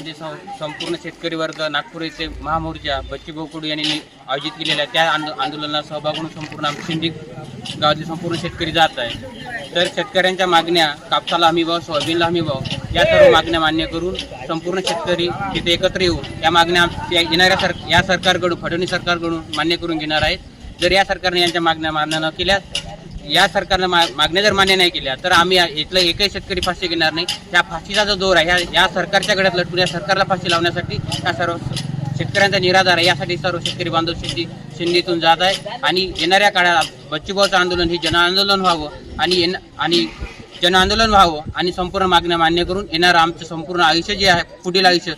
म्हणजे सं- संपूर्ण शेतकरी वर्ग नागपूर येथे महामोर्चा बच्चूभाऊ कडू यांनी आयोजित केलेल्या त्या आंदो- आंदोलनाला सहभाग होऊन संपूर्ण आमचे शिंदे गावातील संपूर्ण शेतकरी जात आहे तर शेतकऱ्यांच्या मागण्या कापसाला हमी भाव सोयाबीनला हमी भाव या सर्व मागण्या मान्य करून संपूर्ण शेतकरी तिथे एकत्र येऊन या मागण्या येणाऱ्या सर या सरकारकडून फडणवीस सरकारकडून मान्य करून घेणार आहेत. जर या सरकारने यांच्या मागण्या मान्य न केल्यास या सरकारनं मा मागण्या जर मान्य नाही केल्या तर आम्ही इथलं एकही शेतकरी फाशी घेणार नाही. त्या फाशीचा जो जोर आहे ह्या या सरकारच्या गड्यात लटकून या सरकारला फाशी लावण्यासाठी या सर्व शेतकऱ्यांचा निराधार आहे. यासाठी सर्व शेतकरी बांधव शेती शिंदीतून जात आहे. आणि येणाऱ्या काळात बच्चूभाऊचं आंदोलन हे जनआंदोलन व्हावं आणि येण आणि जनआंदोलन व्हावं आणि संपूर्ण मागण्या मान्य करून येणारं आमचं संपूर्ण आयुष्य जे आहे पुढील आयुष्य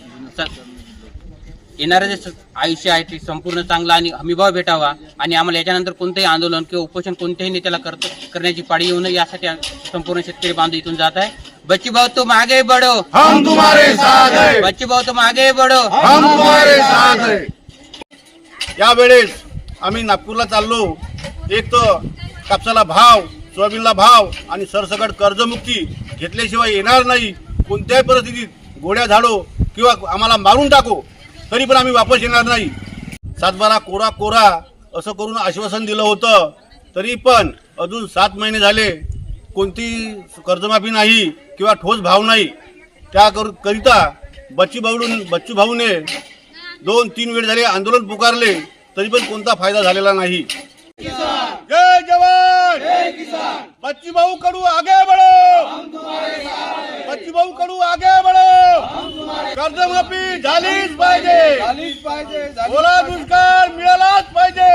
येणारं जे आयुष्य आहे ते संपूर्ण चांगलं आणि हमीभाव भेटावा आणि आम्हाला याच्यानंतर कोणतंही आंदोलन किंवा उपोषण कोणत्याही नेत्याला करत करण्याची पाळी येऊ नये यासाठी संपूर्ण शेतकरी बांधव इथून जात आहे. बच्ची भाऊ तुम आगे बढो हम तुम्हारे साथ है। बच्ची भाऊ तुम आगे बढो हम तुम्हारे साथ है। यावेळेस आम्ही नागपूरला चाललो. एक तर कापसाला भाव सोयाबीनला भाव आणि सरसकट कर्जमुक्ती घेतल्याशिवाय येणार नाही. कोणत्याही परिस्थितीत गोड्या झाडो किंवा आम्हाला मारून टाको. तरी पण आम्ही वापस येणार नाही. सातबारा कोरा कोरा असं करून आश्वासन दिलं होतं. तरी पण अजून सात महिने झाले. कोणती कर्जमाफी नाही किंवा ठोस भाव नाही. त्या कर- करिता बच्ची भाऊडून बच्चू भाऊने दोन तीन वेळ झाले आंदोलन पुकारले. तरी पण कोणता फायदा झालेला नाही. बच्ची भाऊ कडू आगे बढो। बच्ची भाऊ कडू आगे बढो। कर्जमाफी झालीच पाहिजे। ओला दुष्काळ मिळालाच पाहिजे।